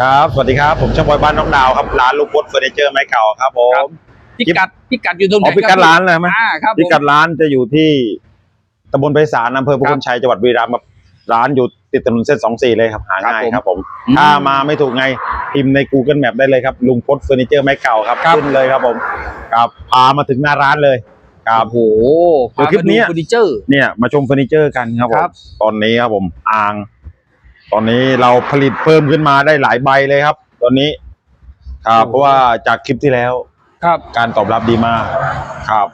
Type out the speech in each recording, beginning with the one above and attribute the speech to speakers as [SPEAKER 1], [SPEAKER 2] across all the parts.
[SPEAKER 1] ครับ สวัสดีครับ ผมช่างบอยบ้านน้องดาวครับ ร้านลูกพดเฟอร์นิเจอร์ไม้เก่าครับผ
[SPEAKER 2] ครั
[SPEAKER 1] ม
[SPEAKER 2] บพิกัดพิกัดอยู่ตรงไหน
[SPEAKER 1] อ๋อพิกัดร้านเลยไหม
[SPEAKER 2] อ่าครับผม
[SPEAKER 1] พิกัดร้านจะอยู่ที่ตำบลไพศาลอำเภอพุ
[SPEAKER 2] ครั
[SPEAKER 1] ท
[SPEAKER 2] บ
[SPEAKER 1] ธชัยจังหวัดบุรีรัมย์ครับร้านอยู่ติดถนนเส้นสองสี่เลยครับหา
[SPEAKER 2] ครับ
[SPEAKER 1] ง่าย
[SPEAKER 2] ผม
[SPEAKER 1] ครับผม
[SPEAKER 2] อืม
[SPEAKER 1] ถ้ามาไม่ถูกไงพิมพ์ใน Google Map ได้เลยครับ ลุงพดเฟอร์นิเจอร์ไม้เก่าครับ
[SPEAKER 2] ครับ
[SPEAKER 1] ขึ้นเลยครับผมครับพามาถึงหน้าร้านเลยครับ
[SPEAKER 2] โอ้โห
[SPEAKER 1] เดี๋ยวคลิป
[SPEAKER 2] พามา
[SPEAKER 1] เนี้ย
[SPEAKER 2] เฟอร์นิเจอร์
[SPEAKER 1] เนี่ยมาชมเฟอร์นิเจอร์กันครับผ
[SPEAKER 2] ครั
[SPEAKER 1] ม
[SPEAKER 2] บ
[SPEAKER 1] ตอนนี้ครับผมอ่าง ตอนนี้เราผลิตเพิ่มขึ้นมาได้หลายใบเลยครับ ตอนนี้ครับเพราะว่าจากคลิปที่แล้ว
[SPEAKER 2] ครับ
[SPEAKER 1] การตอบรับดีมากครับ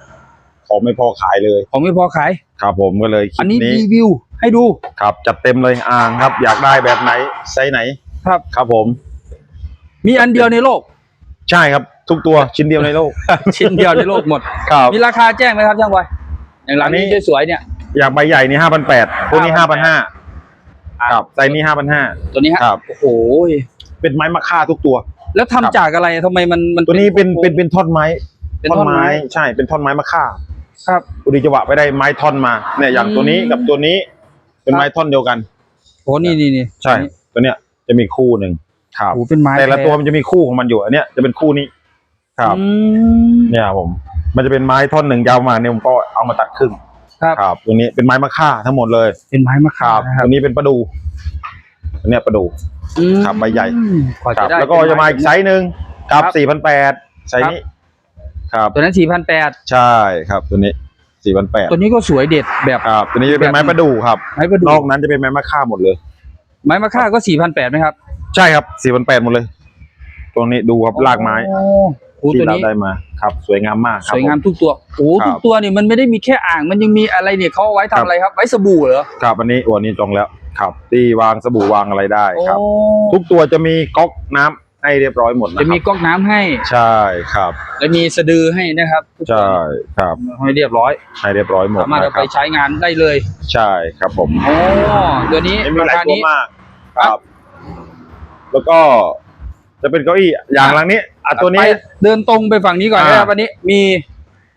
[SPEAKER 1] ของไม่พอขายเลย
[SPEAKER 2] ของไม่พอขาย
[SPEAKER 1] ครับผมก็เลยคลิ
[SPEAKER 2] อัน
[SPEAKER 1] ป
[SPEAKER 2] นี้
[SPEAKER 1] นี้
[SPEAKER 2] รีวิวให้ดู
[SPEAKER 1] ครับ จัดเต็มเลยอ่างครับ อยากได้แบบไหนไซส์ไหน
[SPEAKER 2] ครับ
[SPEAKER 1] ครับผม
[SPEAKER 2] มีอันเดียวในโลก
[SPEAKER 1] ใช่ครับ ทุกตัวชิ้นเดียวในโลก
[SPEAKER 2] ชิ้นเดียวในโลกหมด
[SPEAKER 1] ครับ
[SPEAKER 2] มีราคาแจ้งไหมครับช่างบอยอย่างหลัง
[SPEAKER 1] อันนี้
[SPEAKER 2] นี้ สวยๆเนี่ย
[SPEAKER 1] อยากใบใหญ่นี่ห้าพันแปดพวกนี้ห้าพันห้า
[SPEAKER 2] อ่า
[SPEAKER 1] ครับไซส์นี้ห้าพันห้า
[SPEAKER 2] ตัวนี้ฮะ
[SPEAKER 1] ครับ
[SPEAKER 2] โอ้โห
[SPEAKER 1] เป็นไม้มะค่าทุกตัว
[SPEAKER 2] แล้วทำ
[SPEAKER 1] ครับ
[SPEAKER 2] จากอะไรทำไมมันมัน
[SPEAKER 1] ตัวนี้เป็น
[SPEAKER 2] โค้งๆ
[SPEAKER 1] เป็นเป็นท่อนไม้
[SPEAKER 2] เป็นท่อนไม้
[SPEAKER 1] ใช่เป็นท่อนไม้มะค่า
[SPEAKER 2] ครับ
[SPEAKER 1] พอดีจังหวะไปได้ไม้ท่อนมาเนี่ยอย่างตัวนี้
[SPEAKER 2] อืม
[SPEAKER 1] กับตัวนี้ เป็น
[SPEAKER 2] ครับ
[SPEAKER 1] ไม้ท่อนเดียวกัน
[SPEAKER 2] โอ้นี่นี่นี่
[SPEAKER 1] ใช่ ตัวเนี้ยจะมีคู่หนึ่งครับ
[SPEAKER 2] โอ้โหเป็นไม้
[SPEAKER 1] แต่ละ
[SPEAKER 2] ท้
[SPEAKER 1] ตัวมันจะมีคู่ของมันอยู่อันเนี้ยจะเป็นคู่นี้ ครับ
[SPEAKER 2] อืม
[SPEAKER 1] เนี่ยผม มันจะเป็นไม้ท่อนหนึ่งยาวมาเนี่ยผมก็เอามาตัดครึ่ง
[SPEAKER 2] ครับ
[SPEAKER 1] ครับตัวนี้เป็นไม้มะค่าทั้งหมดเลย
[SPEAKER 2] เป็นไม้มะ
[SPEAKER 1] ค
[SPEAKER 2] ขา
[SPEAKER 1] รั
[SPEAKER 2] บบนะครับ
[SPEAKER 1] ตัวนี้เป็นประดูอันเนี้ยประดู
[SPEAKER 2] อืม
[SPEAKER 1] ครับใบใหญ่
[SPEAKER 2] กว่า
[SPEAKER 1] ครั
[SPEAKER 2] จะ
[SPEAKER 1] บ
[SPEAKER 2] ได้
[SPEAKER 1] แล้วก็จะมาอีกไซส์หนึ่งกับ
[SPEAKER 2] ครับ
[SPEAKER 1] สี่พันแปดไซส์นี้ ครับ
[SPEAKER 2] ตัวนั้นสี่พันแปด
[SPEAKER 1] ใช่ครับ ตัวนี้สี่พันแปด
[SPEAKER 2] ตัวนี้ก็สวยเด็ดแบบ
[SPEAKER 1] ครับ ตัวนี้จะเป็นไม้
[SPEAKER 2] แบบ
[SPEAKER 1] ประดูครับ
[SPEAKER 2] ไม้ประดู
[SPEAKER 1] นอกนั้นจะเป็นไม้มะค่าหมดเลย
[SPEAKER 2] ไม้มะค่าก็สี่พันแปดไหมครับ
[SPEAKER 1] ใช่ครับสี่พันแปดหมดเลย ตรงนี้ดูครับลากไม้
[SPEAKER 2] โอ้ โห
[SPEAKER 1] ที่
[SPEAKER 2] ตัว
[SPEAKER 1] เรา
[SPEAKER 2] นี้
[SPEAKER 1] ได้มาครับ สวยงามมากค
[SPEAKER 2] ส
[SPEAKER 1] รับ
[SPEAKER 2] วยงาม
[SPEAKER 1] ผม
[SPEAKER 2] ทุกตัวโอ้โห
[SPEAKER 1] ครับ
[SPEAKER 2] ทุกตัวนี่มันไม่ได้มีแค่อ่างมันยังมีอะไรเนี่ยเขาเอาไว้
[SPEAKER 1] ครั
[SPEAKER 2] ทำ
[SPEAKER 1] บ
[SPEAKER 2] อะไรครับ ไว้สบู่เหรอ
[SPEAKER 1] ครับอันนี้วันนี้จองแล้วครับที่วางสบู่วางอะไรได้ครับ
[SPEAKER 2] โอ้
[SPEAKER 1] ทุกตัวจะมีก๊อกน้ำให้เรียบร้อยหมดนะ
[SPEAKER 2] จะ
[SPEAKER 1] ค
[SPEAKER 2] มี
[SPEAKER 1] รับ
[SPEAKER 2] ก๊อกน้ำให้
[SPEAKER 1] ใช่ครับ
[SPEAKER 2] และมีสะดือให้นะครับทุกตัว
[SPEAKER 1] ใช่ครับ
[SPEAKER 2] ให้เรียบร้อย
[SPEAKER 1] ให้เรียบร้อยหมด
[SPEAKER 2] สามารถ
[SPEAKER 1] นะ
[SPEAKER 2] เอา
[SPEAKER 1] ค
[SPEAKER 2] ไป
[SPEAKER 1] รับ
[SPEAKER 2] ใช้งานได้เลย
[SPEAKER 1] ใช่ครับผม
[SPEAKER 2] โอ้ตัวนี้
[SPEAKER 1] ไม่มี
[SPEAKER 2] รา
[SPEAKER 1] หลาย
[SPEAKER 2] คา
[SPEAKER 1] ตัว
[SPEAKER 2] นี้
[SPEAKER 1] มากครับ แล้วก็จะเป็นเก้าอี้อย่างหลังนี้ อะตัวนี้
[SPEAKER 2] ไปเดินตรงไปฝั่งนี้ก่อน
[SPEAKER 1] อ่า
[SPEAKER 2] นะครับอันนี้มี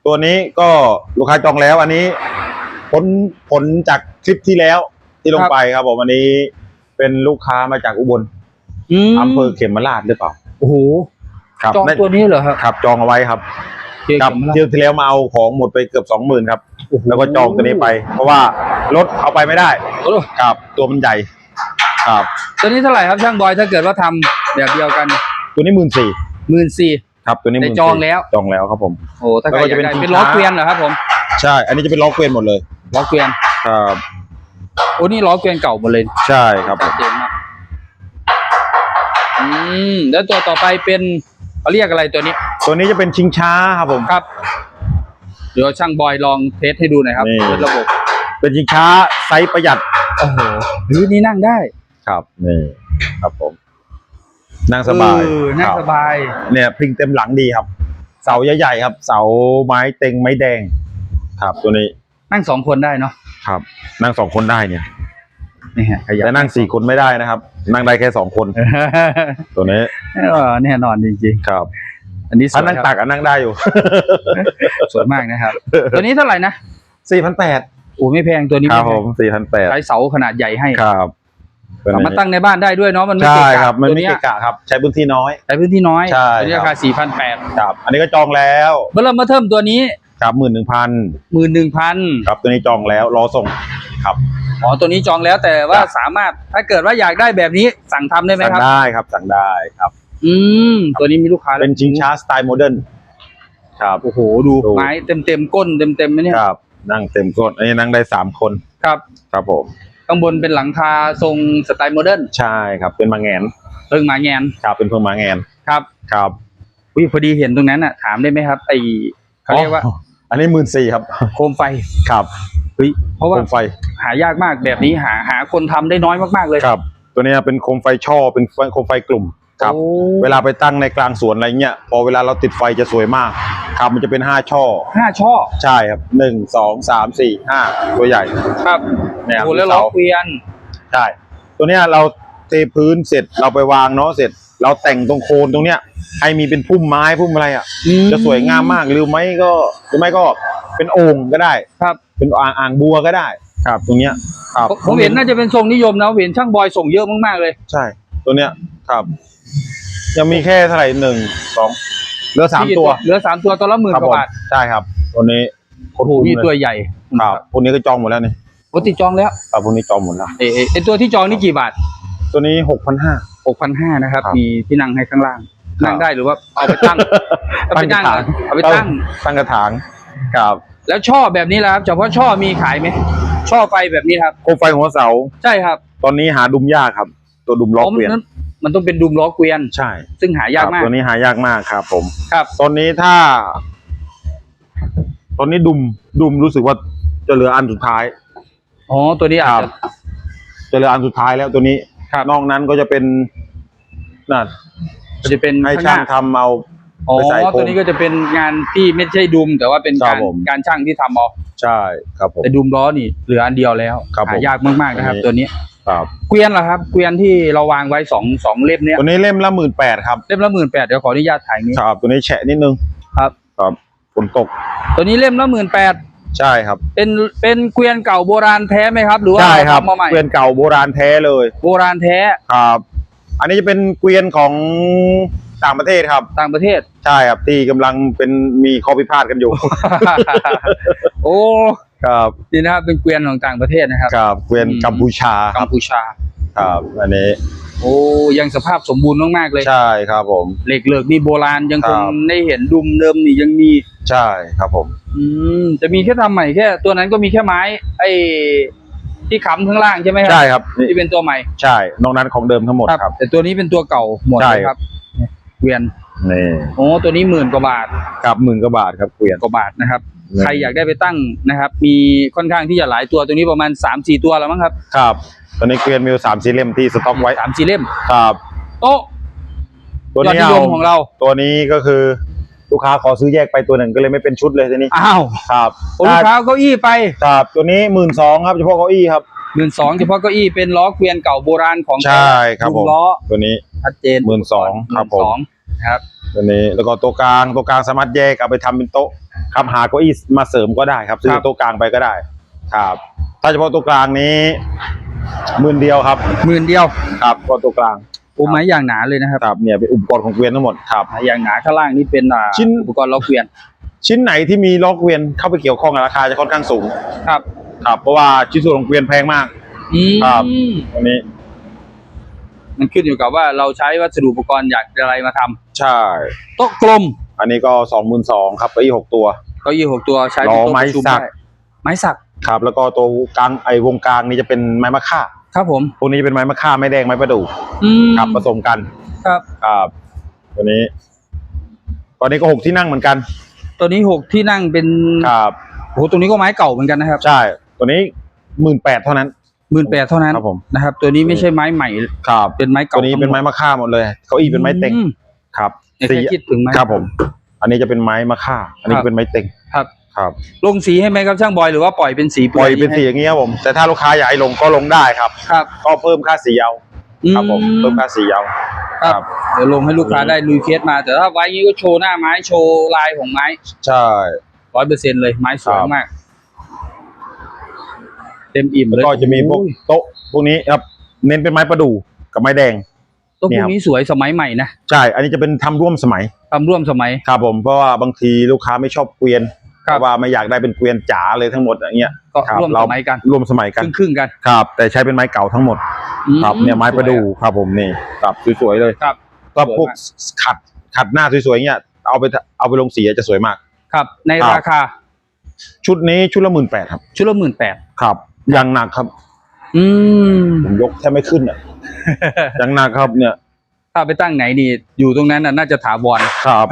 [SPEAKER 1] ตัวนี้ก็ลูกค้าจองแล้ว อันนี้ผลผลจากคลิปที่แล้วที่ลงไปครับผมอันนี้เป็นลูกค้ามาจากอุบล
[SPEAKER 2] อืม
[SPEAKER 1] อำเภอเขมราชหรือเปล่า
[SPEAKER 2] โอ้โห
[SPEAKER 1] ครับ
[SPEAKER 2] จอง
[SPEAKER 1] นั่น
[SPEAKER 2] ตัวนี้เหรอครับ
[SPEAKER 1] ครับจองเอาไว้ครับ
[SPEAKER 2] เกียร์
[SPEAKER 1] ครับ
[SPEAKER 2] เข็มละ
[SPEAKER 1] เที่ยวที่แล้วมาเอาของหมดไปเกือบสองหมื่นครับ
[SPEAKER 2] โอ้โห
[SPEAKER 1] แล้วก็จองตัวนี้ไป เพราะว่ารถเอาไปไม่ได้
[SPEAKER 2] โอ้โห
[SPEAKER 1] ครับตัวมันใหญ่ครับ
[SPEAKER 2] ตัวนี้เท่าไหร่ครับช่างบอยถ้าเกิดว่าทำแบบเดียวกัน
[SPEAKER 1] ตัวนี้หมื่นสี่
[SPEAKER 2] หมื่นสี่
[SPEAKER 1] ครับตัวนี้
[SPEAKER 2] แต่
[SPEAKER 1] 14,000
[SPEAKER 2] จองแล้ว
[SPEAKER 1] จองแล้วครับผม
[SPEAKER 2] โอ้ถ้าใคร
[SPEAKER 1] แล้วก็
[SPEAKER 2] อยาก
[SPEAKER 1] จะเป็น
[SPEAKER 2] ได้
[SPEAKER 1] ชิง
[SPEAKER 2] เป็นล้อ
[SPEAKER 1] ช้า
[SPEAKER 2] เกวียนเหรอครับผม
[SPEAKER 1] ใช่ อันนี้จะเป็นล้อเกวียนหมดเลย
[SPEAKER 2] ล้อเกวียน
[SPEAKER 1] ครับ
[SPEAKER 2] โอ้นี่ล้อเกวียนเก่าหมดเลย
[SPEAKER 1] ใช่ครับผม
[SPEAKER 2] เจ๋งมากอืมแล้วตัวต่อไปเป็นเขาเรียกอะไรตัวนี้
[SPEAKER 1] ตัวนี้จะเป็นชิงช้าครับผม
[SPEAKER 2] ครับ เดี๋ยวช่างบอยลองเทสให้ดูหน่อยครับ
[SPEAKER 1] นี่
[SPEAKER 2] เปิดระบบ
[SPEAKER 1] เป็นชิงช้าไซส์ประหยัด
[SPEAKER 2] โอ้โหหรือนี่นั่งได้
[SPEAKER 1] ครับนี่ครับผม นั่งสบาย
[SPEAKER 2] เออนั่ง
[SPEAKER 1] ครับ
[SPEAKER 2] สบาย
[SPEAKER 1] เนี่ยพิงเต็มหลังดีครับ เสาใหญ่ๆครับ เสาไม้เต็งไม้แดง ครับ ตัวนี้
[SPEAKER 2] นั่งสองคนได้เนาะ
[SPEAKER 1] ครับ นั่งสองคนได้เนี่ย
[SPEAKER 2] นี่ฮะขยับ
[SPEAKER 1] แต่นั่งสี่คนไม่ได้นะครับ นั่งได้แค่สองคน ตัวนี้
[SPEAKER 2] เออแน่นอนจริง
[SPEAKER 1] ครับ
[SPEAKER 2] ๆอันนี้ส
[SPEAKER 1] ถ้า
[SPEAKER 2] วย
[SPEAKER 1] นั่ง
[SPEAKER 2] ครับ
[SPEAKER 1] ตักอะนั่งได้อยู่
[SPEAKER 2] สวยมากนะครับ ตัวนี้เท่าไหร่นะ
[SPEAKER 1] สี่พันแปด
[SPEAKER 2] โอ้ไม่แพงตัวนี้
[SPEAKER 1] ครับ
[SPEAKER 2] ไม่
[SPEAKER 1] ผ
[SPEAKER 2] แพ
[SPEAKER 1] ม
[SPEAKER 2] ง
[SPEAKER 1] สี่พันแปด
[SPEAKER 2] ใช้เสาขนาดใหญ่ให้
[SPEAKER 1] ครับตัว
[SPEAKER 2] สามารถ
[SPEAKER 1] นี้
[SPEAKER 2] ตั้งในบ้านได้ด้วยเนาะมันไม่
[SPEAKER 1] ใช่
[SPEAKER 2] เกะกะ
[SPEAKER 1] ครับ มัน
[SPEAKER 2] ตัว
[SPEAKER 1] ไม่
[SPEAKER 2] เนี้ย
[SPEAKER 1] เกะกะครับ ใช้พื้นที่น้อย
[SPEAKER 2] ใช้พื้นที่น้อย
[SPEAKER 1] ใช่
[SPEAKER 2] ตัวนี้
[SPEAKER 1] ครับ
[SPEAKER 2] ราคาสี่พันแปด
[SPEAKER 1] ครับ อันนี้ก็จองแล้ว
[SPEAKER 2] เบอร์เริ่มมาเทิมตัวนี้
[SPEAKER 1] ครับหมื่นหนึ่งพัน
[SPEAKER 2] หมื่นหนึ่งพัน
[SPEAKER 1] ครับตัวนี้จองแล้วรอส่งครับ
[SPEAKER 2] อ๋อตัวนี้จองแล้วแต่ว่า
[SPEAKER 1] ครับ
[SPEAKER 2] สามารถถ้าเกิดว่าอยากได้แบบนี้สั่งทำได้ไหม
[SPEAKER 1] สั่ง
[SPEAKER 2] ครับ
[SPEAKER 1] ได้ครับสั่งได้ครับ
[SPEAKER 2] อืมตัวนี้มีลูกค้าแล้ว
[SPEAKER 1] เป็นชิงช้าสไตล์โมเดิร์นครับ
[SPEAKER 2] โอ้โหดู
[SPEAKER 1] ดู
[SPEAKER 2] ไม้เต็มเต็มๆก้นเต็มเต็มๆไหมเนี่ย
[SPEAKER 1] ครับ นั่งเต็มก้นอันนี้นั่งได้สามคน
[SPEAKER 2] ครับ
[SPEAKER 1] ครับผม
[SPEAKER 2] ข้างบนเป็นหลังคาทรงสไตล์โมเดิร์น
[SPEAKER 1] ใช่ครับเป็นมาแงน
[SPEAKER 2] เพิ่งมาแงน
[SPEAKER 1] ครับเป็นเพิ่งมาแงน
[SPEAKER 2] ครับ
[SPEAKER 1] ครับ
[SPEAKER 2] อุ้ยพอดีเห็นตรงนั้นอะถามได้ไหมครับไอเขาเรียกว่า
[SPEAKER 1] อ๋ออันนี้หมื่นสี่ครับ
[SPEAKER 2] โคมไฟ
[SPEAKER 1] ครับ
[SPEAKER 2] เฮ้ยเพราะ
[SPEAKER 1] โค
[SPEAKER 2] ว่า
[SPEAKER 1] มไฟ
[SPEAKER 2] หายากมากแบบนี้หาหาคนทำได้น้อยมากๆเลย
[SPEAKER 1] ครับ ตัวเนี้ยเป็นโคมไฟช่อเป็นไฟโคมไฟกลุ่ม ครับ
[SPEAKER 2] โอ้
[SPEAKER 1] เวลาไปตั้งในกลางสวนอะไรเงี้ยพอเวลาเราติดไฟจะสวยมากครับมันจะเป็นห้าช่อ
[SPEAKER 2] ห้าช่อ
[SPEAKER 1] ใช่ครับหนึ่งสองสามสี่ห้าตัวใหญ่
[SPEAKER 2] ครับ
[SPEAKER 1] เนี่ย
[SPEAKER 2] โอ้โหแล้วล้อเกวียน
[SPEAKER 1] ใช่ตัวเนี้ยเราเทพื้นเสร็จเราไปวางเนาะเสร็จ เราแต่งตรงโคนตรงเนี้ยให้มีเป็นพุ่มไม้พุ่มอะไรอะ
[SPEAKER 2] อืม
[SPEAKER 1] จะสวยงามมากหรือไม่ก็หรือไม่ก็เป็นโอ่งก็ได้
[SPEAKER 2] ครับ
[SPEAKER 1] เป็นอ่างอ่างบัวก็ได้ ครับ ตรงเนี้ยครับ
[SPEAKER 2] ผมผมเห็นน่าจะเป็นทรงนิยมนะผมเห็นช่างบอยส่งเยอะมากๆเลย
[SPEAKER 1] ใช่ ตัวเนี้ยครับ ยังมีแค่เท่าไหร่หนึ่งสองเหลือสามตัว
[SPEAKER 2] เหลือสามตัวตัวละหมื่น
[SPEAKER 1] ครับ
[SPEAKER 2] ก
[SPEAKER 1] ผม
[SPEAKER 2] ว่าบาท
[SPEAKER 1] ใช่ครับ ตัวนี้
[SPEAKER 2] โอ้โหนี่ตัวใหญ่
[SPEAKER 1] ครับพวกนี้ก็จองหมดแล้วนี่
[SPEAKER 2] ปกติจองแล้ว
[SPEAKER 1] ครับพวกนี้จองหมดแล้ว
[SPEAKER 2] เอเอไอตัวที่จองนี่กี่บาท
[SPEAKER 1] ตัวนี้หกพันห้า
[SPEAKER 2] หกพันห้านะครับ
[SPEAKER 1] ครับ
[SPEAKER 2] มีที่นั่งให้ข้างล่าง
[SPEAKER 1] ครับ
[SPEAKER 2] นั่งได้หรือว่าเอาไปตั้งเอาไปตั้ง
[SPEAKER 1] กระถาง
[SPEAKER 2] เอาไปตั้ง
[SPEAKER 1] ตั้งกระถางครับ
[SPEAKER 2] แล้วช่อแบบนี้แหละครับเฉพาะช่อมีขายไหมช่อไฟแบบนี้ครับ
[SPEAKER 1] โคมไฟหัวเสา
[SPEAKER 2] ใช่ครับ
[SPEAKER 1] ตอนนี้หาดุมยากครับ ตัวดุมล้อ
[SPEAKER 2] อ๋อ
[SPEAKER 1] เกวียน
[SPEAKER 2] มันมันต้องเป็นดุมล้อเกวียน
[SPEAKER 1] ใช่
[SPEAKER 2] ซึ่งหายาก
[SPEAKER 1] ครับ
[SPEAKER 2] มาก
[SPEAKER 1] ตัวนี้หายากมากครับ ผม
[SPEAKER 2] ครับ
[SPEAKER 1] ตอนนี้ถ้าตอนนี้ดุมดุมรู้สึกว่าจะเหลืออันสุดท้าย
[SPEAKER 2] อ๋อ ตัวนี้อาจ
[SPEAKER 1] ครับ
[SPEAKER 2] จะ
[SPEAKER 1] จะเหลืออันสุดท้ายแล้วตัวนี้
[SPEAKER 2] ครับ
[SPEAKER 1] นอกนั้นก็จะเป็นน่ะ
[SPEAKER 2] มันจะเป็น
[SPEAKER 1] ให้
[SPEAKER 2] ข้างห
[SPEAKER 1] ช่าง
[SPEAKER 2] น้า
[SPEAKER 1] ทำเอา
[SPEAKER 2] อ๋อ
[SPEAKER 1] ไปใส่โคม
[SPEAKER 2] ตัวนี้ก็จะเป็นงานที่ไม่ใช่ดุม แต่ว่าเป็น
[SPEAKER 1] ครั
[SPEAKER 2] กา
[SPEAKER 1] บ
[SPEAKER 2] ร
[SPEAKER 1] ผม
[SPEAKER 2] การช่างที่ทำเอา
[SPEAKER 1] ใช่ครับผม
[SPEAKER 2] แต่ดุมล้อนี่เหลืออันเดียวแล้ว
[SPEAKER 1] ครับผม
[SPEAKER 2] หายากมากๆนะครับ
[SPEAKER 1] ตัวนี้
[SPEAKER 2] ตัวนี้
[SPEAKER 1] ครับ
[SPEAKER 2] เกวียนเหรอครับ เกวียนที่เราวางไว้สองสองเล่มเนี้ย
[SPEAKER 1] ตัวนี้เล่มละหมื่นแปดครับ
[SPEAKER 2] เล่มละหมื่นแปดเดี๋ยวขออนุญาตถ่ายนี้
[SPEAKER 1] ครับตัวนี้แฉะนิดนึง
[SPEAKER 2] ครับ
[SPEAKER 1] ครับฝนตก
[SPEAKER 2] ตัวนี้เล่มละหมื่นแปด
[SPEAKER 1] ใช่ครับ
[SPEAKER 2] เป็นเป็นเกวียนเก่าโบราณแท้ไหมครับ หรือว่า
[SPEAKER 1] ใช่ครับ
[SPEAKER 2] ทำมาใหม่
[SPEAKER 1] เกวียนเก่าโบราณแท้เลย
[SPEAKER 2] โบราณแท้
[SPEAKER 1] ครับ อันนี้จะเป็นเกวียนของ ต่างประเทศครับ
[SPEAKER 2] ต่างประเทศ
[SPEAKER 1] ใช่ครับที่กำลังเป็นมีข้อพิพาทกันอยู่
[SPEAKER 2] โอ้
[SPEAKER 1] ครับ
[SPEAKER 2] นี่นะครับเป็นเกวียนของต่างประเทศนะครับ
[SPEAKER 1] ครับเกวียน
[SPEAKER 2] อืม
[SPEAKER 1] กัมพูชาค
[SPEAKER 2] กั
[SPEAKER 1] รั
[SPEAKER 2] ม
[SPEAKER 1] บ
[SPEAKER 2] พูชา
[SPEAKER 1] ครับอันนี้
[SPEAKER 2] โอ้ยังสภาพสมบูรณ์มากๆเลย
[SPEAKER 1] ใช่ครับผม
[SPEAKER 2] เหล็กเหลือกนี่โบราณยังคง
[SPEAKER 1] ครับ
[SPEAKER 2] ได้เห็นดุมเดิมนี่ยังมี
[SPEAKER 1] ใช่ครับผม
[SPEAKER 2] อืมจะมีแค่ทำใหม่แค่ ตัวนั้นก็มีแค่ไม้ ไอ้ที่ค้ำข้างล่างใช่ไหมครั
[SPEAKER 1] ใช่ครับนี่
[SPEAKER 2] ที่เป็นตัวใหม่
[SPEAKER 1] ใช่นอกนั้นของเดิมทั้งหมดครับ
[SPEAKER 2] แต่ตัวนี้เป็นตัวเก่าหมด
[SPEAKER 1] ใช่
[SPEAKER 2] เลยครับ เกวียน
[SPEAKER 1] นี่
[SPEAKER 2] โอ้ตัวนี้หมื่นกว่าบาท
[SPEAKER 1] ครับหมื่นกว่าบาทครับเกวียน
[SPEAKER 2] กว่าบาทนะครับ ใครอยากได้ไปตั้งนะครับ มีค่อนข้างที่จะหลายตัวตัวนี้ประมาณสามสี่ตัวแล้วมั้งครับ
[SPEAKER 1] ครับ ตอนนี้เกวียนมีอยู่สามสี่เล่มที่สต็อกไว้
[SPEAKER 2] สามสี่เล่ม
[SPEAKER 1] ครับ
[SPEAKER 2] โต๊ะ
[SPEAKER 1] ตัวย
[SPEAKER 2] อด
[SPEAKER 1] นี้
[SPEAKER 2] นิย
[SPEAKER 1] เอา
[SPEAKER 2] มของเรา
[SPEAKER 1] ตัวนี้ก็คือลูกค้าขอซื้อแยกไปตัวหนึ่งก็เลยไม่เป็นชุดเลยทีนี้
[SPEAKER 2] อ้าว
[SPEAKER 1] ครับ
[SPEAKER 2] โอ้ลูกค้าเอาเก้าอี้ไป
[SPEAKER 1] ครับตัวนี้หมื่นสองครับเฉพาะเก้าอี้ครับ
[SPEAKER 2] หมื่นสองเฉพาะเก้าอี้เป็นล้อเกวียนเก่าโบราณของ
[SPEAKER 1] ใช่ครับ
[SPEAKER 2] ดุ
[SPEAKER 1] ผม
[SPEAKER 2] มล้อ
[SPEAKER 1] ตัวนี้
[SPEAKER 2] ชัดเจน
[SPEAKER 1] หมื่นสองครับผม
[SPEAKER 2] 12,000ครับ
[SPEAKER 1] ตัวนี้แล้วก็ตัวกลางตัวกลางสามารถแยกเอาไปทำเป็นโต๊ะครับหาเก้าอี้มาเสริมก็ได้ครับซื้อ
[SPEAKER 2] ครับ
[SPEAKER 1] โต๊ะกลางไปก็ได้ ครับ ถ้าเฉพาะตัวกลางนี้หมื่นเดียวครับ
[SPEAKER 2] หมื่นเดียว
[SPEAKER 1] ครับก็ตัวกลาง
[SPEAKER 2] โอ้ไม้อย่างหนาเลยนะครับ
[SPEAKER 1] ครับเนี่ยเป็นอุปกรณ์ของเกวียนทั้งหมดครับ
[SPEAKER 2] ไม้อย่างหนาข้างล่างนี่เป็นอ่า
[SPEAKER 1] ชิ้น
[SPEAKER 2] อุปกรณ์ล้อเกวียน
[SPEAKER 1] ชิ้นไหนที่มีล้อเกวียนเข้าไปเกี่ยวข้องกับราคาจะค่อนข้างสูง
[SPEAKER 2] ครับ
[SPEAKER 1] ครับ เพราะว่าชิ้นส่วนของเกวียนแพงมาก
[SPEAKER 2] อืม
[SPEAKER 1] ครับอันนี้
[SPEAKER 2] มันขึ้นอยู่กับว่าเราใช้วัสดุอุปกรณ์อยากอะไรมาทำ
[SPEAKER 1] ใช่
[SPEAKER 2] โต๊ะกลม
[SPEAKER 1] อันนี้ก็สองหมื่นสองครับเก้าอี้หกตัว
[SPEAKER 2] เก้าอี้หกตัวใช้เป็น
[SPEAKER 1] ล้อ
[SPEAKER 2] โต๊ะ
[SPEAKER 1] ไม้
[SPEAKER 2] ประชุม
[SPEAKER 1] สัก
[SPEAKER 2] ได้ไม้สัก
[SPEAKER 1] ครับ แล้วก็ตัวกลางไอ้วงกลางนี่จะเป็นไม้มะค่า
[SPEAKER 2] ครับผม
[SPEAKER 1] พวกนี้จะเป็นไม้มะค่าไม้แดงไม้ประดู่
[SPEAKER 2] อืม
[SPEAKER 1] ครับผสมกัน
[SPEAKER 2] ครับ
[SPEAKER 1] ครับ ตัวนี้ ตอนนี้ก็หกที่นั่งเหมือนกัน
[SPEAKER 2] ตัวนี้หกที่นั่งเป็น
[SPEAKER 1] ครับ
[SPEAKER 2] โอ้โหตัวนี้ก็ไม้เก่าเหมือนกันนะครับ
[SPEAKER 1] ใช่ ตัวนี้หมื่นแปดเท่านั้น
[SPEAKER 2] หมื่นแปดเท่านั้น
[SPEAKER 1] ครับผม
[SPEAKER 2] นะครับ ตัวนี้ไม่ใช่ไม้ใหม่
[SPEAKER 1] ครับ
[SPEAKER 2] เป็นไม้เก่า
[SPEAKER 1] ตัวนี้เป็นไม้มะค่าหมดเลยเก้าอี้เป็นไม้เต็ง
[SPEAKER 2] อืม
[SPEAKER 1] ครับ
[SPEAKER 2] เนี่ยแค่คิดถึงไม้
[SPEAKER 1] ครับผม อันนี้จะเป็นไม้มะค่า อันนี้
[SPEAKER 2] ครับ
[SPEAKER 1] เป็นไม้เต็ง
[SPEAKER 2] ครับ
[SPEAKER 1] ครับ
[SPEAKER 2] ลงสีให้ไหมครับช่างบอยหรือว่าปล่อยเป็นสี
[SPEAKER 1] ปล่อยเป็นสีอย่างนี้ครับผม แต่ถ้าลูกค้าอยากให้ลงก็ลงได้ครับ
[SPEAKER 2] ครับ
[SPEAKER 1] ก็เพิ่มค่าสีเอาครับผมเพิ่มค่าสีเอา
[SPEAKER 2] ครับเดี๋ยวลงให้ลูกค้าได้ลุยเคสมา แต่ถ้าไว้อย่างนี้ก็โชว์หน้าไม้โชว์ลายของไม้
[SPEAKER 1] ใช่
[SPEAKER 2] ร้อยเปอร์เซ็นเลยไม้สวย
[SPEAKER 1] ครับ
[SPEAKER 2] มากเต็มอิ่ม
[SPEAKER 1] แล้ว
[SPEAKER 2] เลย
[SPEAKER 1] ก็จะมีพวก
[SPEAKER 2] โอ้ย
[SPEAKER 1] โต๊ะพวกนี้ครับ เน้นเป็นไม้ประดู่กับไม้แดง
[SPEAKER 2] โต๊ะ
[SPEAKER 1] เนี่
[SPEAKER 2] พ
[SPEAKER 1] ยวครับ
[SPEAKER 2] กนี้สวยสมัยใหม่นะ
[SPEAKER 1] ใช่ อันนี้จะเป็นทำร่วมสมัย
[SPEAKER 2] ทำร่วมสมัย
[SPEAKER 1] ครับผมเพราะว่าบางทีลูกค้าไม่ชอบเกวียน
[SPEAKER 2] ครับ
[SPEAKER 1] เพราะว่าไม่อยากได้เป็นเกวียนจ๋าเลยทั้งหมดอย่างเงี้ย
[SPEAKER 2] ก็
[SPEAKER 1] ครับ
[SPEAKER 2] ร่วม
[SPEAKER 1] เรา
[SPEAKER 2] สมัยกัน
[SPEAKER 1] ร่วมสมัย
[SPEAKER 2] ค
[SPEAKER 1] กัน
[SPEAKER 2] รึ่งครึ่งๆกัน
[SPEAKER 1] ครับ แต่ใช้เป็นไม้เก่าทั้งหมด ครับเนี่ยไม้ประดู่ครับผมนี่ครับสวยๆเลย
[SPEAKER 2] ครับ
[SPEAKER 1] ก็
[SPEAKER 2] สวยมาก
[SPEAKER 1] พวกขัดขัดหน้าสวยๆเงี้ยเอาไปเอาไปลงสีจะสวยมาก
[SPEAKER 2] ครับ ใน
[SPEAKER 1] ครับ
[SPEAKER 2] ราคา
[SPEAKER 1] ชุดนี้ชุดละหมื่นแปดครับ
[SPEAKER 2] ชุดละหมื่นแปด
[SPEAKER 1] ครับ ยังหนักครับ
[SPEAKER 2] อืม
[SPEAKER 1] ผมยกแทบไม่ขึ้นอะยังหนักครับเนี่ย
[SPEAKER 2] ถ้าไปตั้งไหนนี่อยู่ตรงนั้นน่ะน่าจะถาวร
[SPEAKER 1] ครับ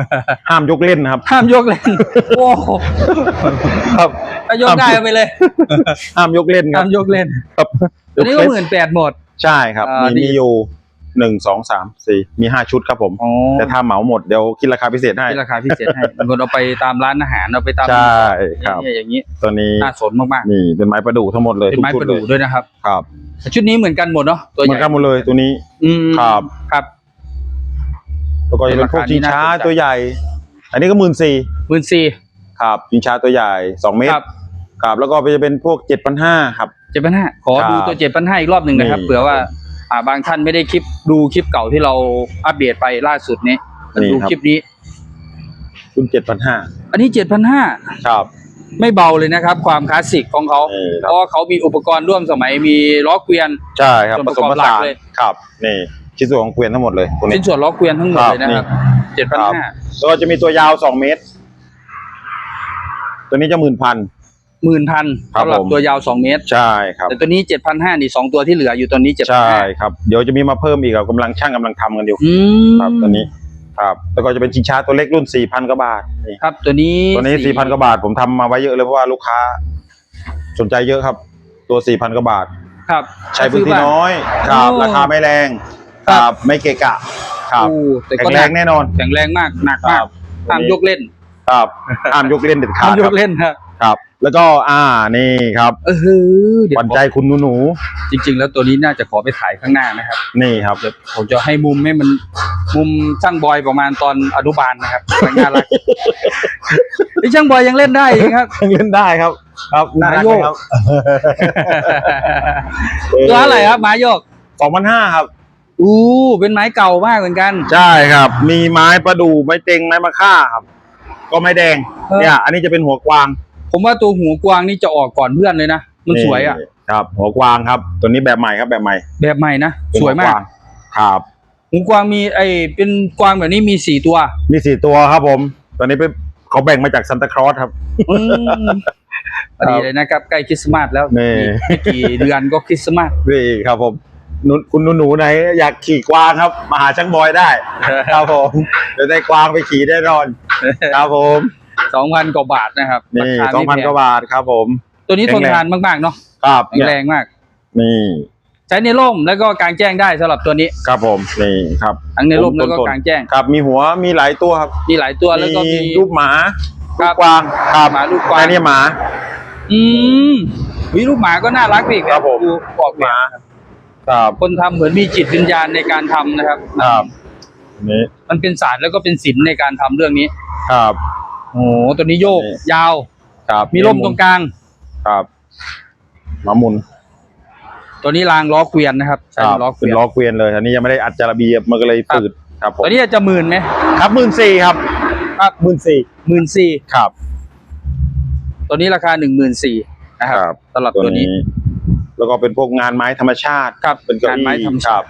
[SPEAKER 1] ห้ามยกเล่นนะครับ
[SPEAKER 2] ห้ามยกเล่นโอ้โห
[SPEAKER 1] ครับ
[SPEAKER 2] ถ้ายกได้เอาไปเลย
[SPEAKER 1] ห้ามยกเล่นค
[SPEAKER 2] ห้า
[SPEAKER 1] รับ
[SPEAKER 2] มยกเล่น
[SPEAKER 1] ครับ
[SPEAKER 2] ตัวนี้ก็
[SPEAKER 1] ย
[SPEAKER 2] หมื่นแปดหมด
[SPEAKER 1] ใช่ครับ
[SPEAKER 2] อ่า
[SPEAKER 1] มี
[SPEAKER 2] ดี
[SPEAKER 1] มีอยู่ หนึ่งสองสามสี่มีห้าชุดครับผม
[SPEAKER 2] อ๋อ
[SPEAKER 1] แต่ถ้าเหมาหมดเดี๋ยวคิดราคาพิเศษให้
[SPEAKER 2] ที่ราคาพิเศษให้บางคนเอาไปตามร้านอาหารเอาไปตาม
[SPEAKER 1] ใช่ครับ
[SPEAKER 2] เนี่ยอย่างนี้
[SPEAKER 1] ตัวนี้
[SPEAKER 2] น่าสนมาก
[SPEAKER 1] นี่เป็นไม้ประดู่ทั้งหมดเล
[SPEAKER 2] ๆ
[SPEAKER 1] ย
[SPEAKER 2] เป็นไม้
[SPEAKER 1] ทุก
[SPEAKER 2] ป
[SPEAKER 1] ชุ
[SPEAKER 2] ระดู่
[SPEAKER 1] เลย
[SPEAKER 2] ด้วยนะครับ
[SPEAKER 1] ครับ
[SPEAKER 2] แต่ชุดนี้เหมือนกันหมดเนาะตัว
[SPEAKER 1] เห
[SPEAKER 2] ให
[SPEAKER 1] มือน
[SPEAKER 2] ญ่
[SPEAKER 1] กันหมดเลยตัวนี้
[SPEAKER 2] อืม
[SPEAKER 1] ครับ
[SPEAKER 2] ครับ
[SPEAKER 1] แล้วก็จะเป็นพวก
[SPEAKER 2] เป็นราคาที่
[SPEAKER 1] ชิงช้า
[SPEAKER 2] น่าสนใจ
[SPEAKER 1] ตัวใหญ่ อันนี้ก็หมื่นสี่
[SPEAKER 2] หมื่นสี่
[SPEAKER 1] ครับชิงช้าตัวใหญ่สองเมต
[SPEAKER 2] ค
[SPEAKER 1] ร
[SPEAKER 2] รับ
[SPEAKER 1] ครับแล้วก็จะเป็นพวกเจ็ดพันห้าครับ
[SPEAKER 2] เจ็ดพันห้าขอ
[SPEAKER 1] ครับ
[SPEAKER 2] ดูตัวเจ็ดพันห้าอีกรอบหนึ่งนะครับ
[SPEAKER 1] นี่
[SPEAKER 2] เผื่อว่า อ่าบางท่านไม่ได้คลิปดูคลิปเก่าที่เราอัปเดตไปล่าสุดนี้
[SPEAKER 1] นี่
[SPEAKER 2] ดู
[SPEAKER 1] ครับ
[SPEAKER 2] คลิปนี้
[SPEAKER 1] คุณเจ็ดพันห้า
[SPEAKER 2] อันนี้เจ็ดพันห้า
[SPEAKER 1] ครับ
[SPEAKER 2] ไม่เบาเลยนะครับ ความคลาสสิกของเขา
[SPEAKER 1] นี่ค
[SPEAKER 2] เพ
[SPEAKER 1] รับ
[SPEAKER 2] ราะว่าเขามีอุปกรณ์ร่วมสมัยมีล้อเกวียน
[SPEAKER 1] ใช่ครับ
[SPEAKER 2] ส่วน
[SPEAKER 1] ผ
[SPEAKER 2] ประ
[SPEAKER 1] ส
[SPEAKER 2] ก
[SPEAKER 1] ม
[SPEAKER 2] อบ
[SPEAKER 1] ผ
[SPEAKER 2] หลั
[SPEAKER 1] สากน
[SPEAKER 2] เลย
[SPEAKER 1] ครับนี่ชิ้นส่วนของเกวียนทั้งหมดเลยตัว
[SPEAKER 2] ชิ้
[SPEAKER 1] นี้
[SPEAKER 2] นส่วนล้อเกวียนทั้งหมดเลยนะครับเจ็ดพัน
[SPEAKER 1] ครับ
[SPEAKER 2] ห้า
[SPEAKER 1] แล้วก็จะมีตัวยาวสองเมตร ตัวนี้จะหมื่นพัน
[SPEAKER 2] หมื่นพัน
[SPEAKER 1] ครับ
[SPEAKER 2] สำหรับ
[SPEAKER 1] ผม
[SPEAKER 2] ตัวยาวสองเมตร
[SPEAKER 1] ใช่ครับ
[SPEAKER 2] แต่ตัวนี้เจ็ดพันห้านี่สองตัวที่เหลืออยู่ตัวนี้เจ็ดพัน
[SPEAKER 1] ใช่
[SPEAKER 2] ห้า
[SPEAKER 1] ครับ เดี๋ยวจะมีมาเพิ่มอีกครับกำลังช่างกำลังทำกันอยู่
[SPEAKER 2] อืม
[SPEAKER 1] ครับตัวนี้ครับ แล้วก็จะเป็นชิงช้าตัวเล็กรุ่นสี่พันกว่าบาทนี่
[SPEAKER 2] ครับตัวนี้
[SPEAKER 1] ตัวนี้สี่พันกว่าบาทผมทำมาไว้เยอะเลยเพราะว่าลูกค้า สนใจเยอะครับ ตัวสี่พันกว่าบาท
[SPEAKER 2] ครับ
[SPEAKER 1] ใช้พื้นที่
[SPEAKER 2] ซื้บ้า
[SPEAKER 1] น้อยครับ
[SPEAKER 2] โอ้
[SPEAKER 1] ราคาไม่แรง
[SPEAKER 2] ค
[SPEAKER 1] ค
[SPEAKER 2] รั
[SPEAKER 1] รับ บไม่เกะกะครับ
[SPEAKER 2] โอ้แต่
[SPEAKER 1] แข็
[SPEAKER 2] ก็
[SPEAKER 1] ง
[SPEAKER 2] ห
[SPEAKER 1] แร
[SPEAKER 2] นั
[SPEAKER 1] ง
[SPEAKER 2] ก
[SPEAKER 1] แน่นอน
[SPEAKER 2] แข็งแรงมากหนัก
[SPEAKER 1] ค
[SPEAKER 2] มา
[SPEAKER 1] รั
[SPEAKER 2] ก
[SPEAKER 1] บ
[SPEAKER 2] ห้ามยกเล่น
[SPEAKER 1] ครับห้ามยกเล่นเด็ดขา
[SPEAKER 2] ห้า
[SPEAKER 1] ด
[SPEAKER 2] มย
[SPEAKER 1] ครั
[SPEAKER 2] ก
[SPEAKER 1] บ
[SPEAKER 2] เล่นครับ
[SPEAKER 1] ครับ แล้วก็อ่านี่ครับ
[SPEAKER 2] เออเดี๋ยว
[SPEAKER 1] หวันใจคุณหนูหนู
[SPEAKER 2] จริง ๆ แล้วตัวนี้น่าจะขอไปถ่ายข้างหน้านะครับ
[SPEAKER 1] ๆนี่ครับ
[SPEAKER 2] เดี๋ยวผมจะให้มุมให้มันมุมช่างบอยประมาณตอนอนุบาลนะครับน่ารักนี่ช่างบอยยังเล่นได้อีกครับ
[SPEAKER 1] ยังเล่นได้ครับ ครับน่ารัก
[SPEAKER 2] โย
[SPEAKER 1] ไหม
[SPEAKER 2] ก
[SPEAKER 1] ครับ
[SPEAKER 2] ตัวอะไรครับไม้โยก
[SPEAKER 1] สองพันห้าครับ
[SPEAKER 2] อู้เป็นไม้เก่ามากเหมือนกัน
[SPEAKER 1] ใช่ครับ มีไม้ประดู่ไม้เต็งไม้มะค่าครับ ก็ไม้แดง
[SPEAKER 2] เออ
[SPEAKER 1] เนี่ย อันนี้จะเป็นหัวกวาง
[SPEAKER 2] ผมว่าตัวหูกวางนี่จะออกก่อนเพื่อนเลยนะ มันสวยอะ
[SPEAKER 1] ครับหัวกวางครับ ตัวนี้แบบใหม่ครับแบบใหม่
[SPEAKER 2] แบบใหม่นะ
[SPEAKER 1] เป็น
[SPEAKER 2] สวยมาก
[SPEAKER 1] หักงครับ
[SPEAKER 2] หูกวางมีไอเป็นกวางแบบนี้มีสี่ตัว
[SPEAKER 1] มีสี่ตัวครับผมตัวนี้เป็นเขาแบ่งมาจากซันตาคลอสครับ
[SPEAKER 2] อืมพอดีเลยนะครับ ใกล้คริสต์มาสแล้ว
[SPEAKER 1] นี่
[SPEAKER 2] อีกไม่กี่เดือนก็คริสต์มาส
[SPEAKER 1] นี่ครับผมหนูคุณหนูๆไหนอยากขี่กวางครับ มาหาช่างบอยได้ ครับผมเดี๋ยวได้กวางไปขี่แน่นอน ครับผม
[SPEAKER 2] สองพันกว่าบาทนะครับ
[SPEAKER 1] นี่
[SPEAKER 2] ราคา
[SPEAKER 1] สอง
[SPEAKER 2] ไม่
[SPEAKER 1] พัน
[SPEAKER 2] แพ
[SPEAKER 1] กว่าบาทครับผม
[SPEAKER 2] ตัวนี้ทน
[SPEAKER 1] แข็งแรง
[SPEAKER 2] ทานมากๆเนาะ
[SPEAKER 1] ครับ
[SPEAKER 2] แข็งแรงมาก
[SPEAKER 1] นี่
[SPEAKER 2] ใช้ในร่มแล้วก็กลางแจ้งได้สำหรับตัวนี้
[SPEAKER 1] ครับผมนี่ครับ
[SPEAKER 2] ทั้งในร่ม
[SPEAKER 1] ผม
[SPEAKER 2] แล้วก็
[SPEAKER 1] ต้นๆ
[SPEAKER 2] กลางแจ้ง
[SPEAKER 1] ครับมีหัวมีหลายตัวครับ
[SPEAKER 2] มีหลายตัวแล้วก็มี
[SPEAKER 1] รูปหมา
[SPEAKER 2] ครั
[SPEAKER 1] รู
[SPEAKER 2] บ
[SPEAKER 1] ปกวางครับ
[SPEAKER 2] หมารูปกวาง
[SPEAKER 1] อันนี้หมา
[SPEAKER 2] อืมวิลูกหมาก็น่ารักอีก
[SPEAKER 1] ครับผม
[SPEAKER 2] ดูบอก
[SPEAKER 1] ห
[SPEAKER 2] มา
[SPEAKER 1] มา ครับ
[SPEAKER 2] คนทำเหมือนมีจิตวิญญาณในการทำนะครับ
[SPEAKER 1] ครับนี่
[SPEAKER 2] มันเป็นศาสตร์แล้วก็เป็นศิลป์ในการทำเรื่องนี้
[SPEAKER 1] ครับ
[SPEAKER 2] โอ้โหตัวนี้โยก
[SPEAKER 1] นี่
[SPEAKER 2] ยาว
[SPEAKER 1] ครับ
[SPEAKER 2] มีร่มตรงกลาง
[SPEAKER 1] ครับหมาหมุน
[SPEAKER 2] ตัวนี้รางล้อเกวียนนะครับ
[SPEAKER 1] ค
[SPEAKER 2] ใช้
[SPEAKER 1] รับ
[SPEAKER 2] เป็นล้อเก
[SPEAKER 1] เป็
[SPEAKER 2] วี
[SPEAKER 1] น
[SPEAKER 2] ยน
[SPEAKER 1] ล้อเกวียนเลยอันนี้ยังไม่ได้อัดจาระเบียบมันก็เลยฝืดครับผม
[SPEAKER 2] ตัวนี้จะหมื่นไหม
[SPEAKER 1] ครับหมื่นสี่ครับ
[SPEAKER 2] ครับ
[SPEAKER 1] หมื่นสี่
[SPEAKER 2] หมื่นสี่
[SPEAKER 1] ครับ
[SPEAKER 2] ตัวนี้ราคาหนึ่งหมื่นสี่นะครับสำหรับตัวนี้
[SPEAKER 1] แล้วก็เป็นพวกงานไม้ธรรมชาติ
[SPEAKER 2] ครับ
[SPEAKER 1] เป็นเก้างา
[SPEAKER 2] น
[SPEAKER 1] อี้
[SPEAKER 2] ไม้ธรรม
[SPEAKER 1] ค
[SPEAKER 2] ชา
[SPEAKER 1] รั
[SPEAKER 2] ติ
[SPEAKER 1] บ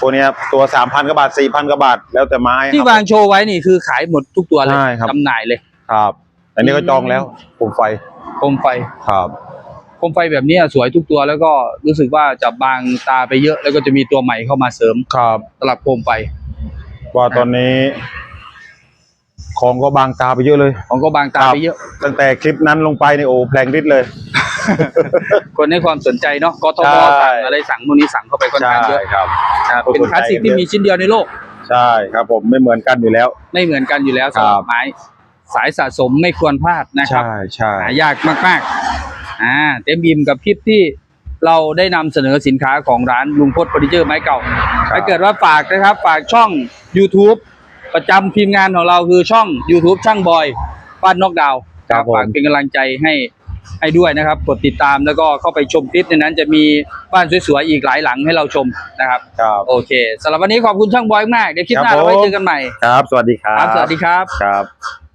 [SPEAKER 1] พวกเนี้ยตัวสามพันกว่าบาทสี่พันกว่าบาทแล้วแต่ไม้
[SPEAKER 2] ที่
[SPEAKER 1] ครับ
[SPEAKER 2] วางโชว์ไว้นี่คือขายหมดทุกตัวเลย
[SPEAKER 1] ใช่ครับ
[SPEAKER 2] จำหน่ายเลย
[SPEAKER 1] ครับอันนี้ก็จองแล้วผมไฟ
[SPEAKER 2] โคมไฟ
[SPEAKER 1] ครับ
[SPEAKER 2] โคมไฟแบบนี้สวยทุกตัวแล้วก็รู้สึกว่าจะบางตาไปเยอะ แล้วก็จะมีตัวใหม่เข้ามาเสริม
[SPEAKER 1] ครับ
[SPEAKER 2] สำหรับโคมไฟ
[SPEAKER 1] ว่าตอนนี้ ของก็บางตาไปเยอะเลย
[SPEAKER 2] ของก็บางตา
[SPEAKER 1] ครับ
[SPEAKER 2] ไปเยอะ
[SPEAKER 1] ตั้งแต่คลิปนั้นลงไปในโอ้แพลงริดเลย
[SPEAKER 2] คนให้ความสนใจเนาะกทม
[SPEAKER 1] ใช่
[SPEAKER 2] สั่งอะไรสั่งพวกนี้สั่งเข้าไปค่อน
[SPEAKER 1] ใช่
[SPEAKER 2] ข้างเยอะ
[SPEAKER 1] ครับ
[SPEAKER 2] นะครับ
[SPEAKER 1] คน
[SPEAKER 2] เป็นคลาสสิก
[SPEAKER 1] สนใจ
[SPEAKER 2] ที่
[SPEAKER 1] เยอะ
[SPEAKER 2] มีชิ้นเดียวในโลก
[SPEAKER 1] ใช่ครับผมไม่เหมือนกันอยู่แล้ว
[SPEAKER 2] ไม่เหมือนกันอยู่แล้วสำห
[SPEAKER 1] ค
[SPEAKER 2] รั
[SPEAKER 1] รั
[SPEAKER 2] บบ ไม้ สายสะสมไม่ควรพลาดนะครับ
[SPEAKER 1] ใช่ใช่
[SPEAKER 2] หายากมากๆอ่าเต็มอิ่มกับคลิปที่เราได้นำเสนอสินค้าของร้านลุงพจน์เฟอร์นิเจอร์ไม้เก่าถ้าเกิดว่าฝากนะครับ ฝากช่อง YouTube ประจำทีมงานของเราคือช่อง YouTube ช่างบอยบ้านนอกดาว
[SPEAKER 1] ครับผม
[SPEAKER 2] ฝากเป็นกำลังใจให้ให้ด้วยนะครับ กดติดตามแล้วก็เข้าไปชมคลิปในนั้นจะมีบ้านสวยๆอีกหลายหลังให้เราชมนะครับ
[SPEAKER 1] ครับ
[SPEAKER 2] โอเคสำหรับวันนี้ขอบคุณช่างบอยมากเดี๋ยวคลิปหน้า
[SPEAKER 1] ครับ
[SPEAKER 2] เราไว้
[SPEAKER 1] ผม
[SPEAKER 2] เจอกันใหม่
[SPEAKER 1] ครับ สวัสดีครั
[SPEAKER 2] ครับบสวัสดีครับ
[SPEAKER 1] ครับ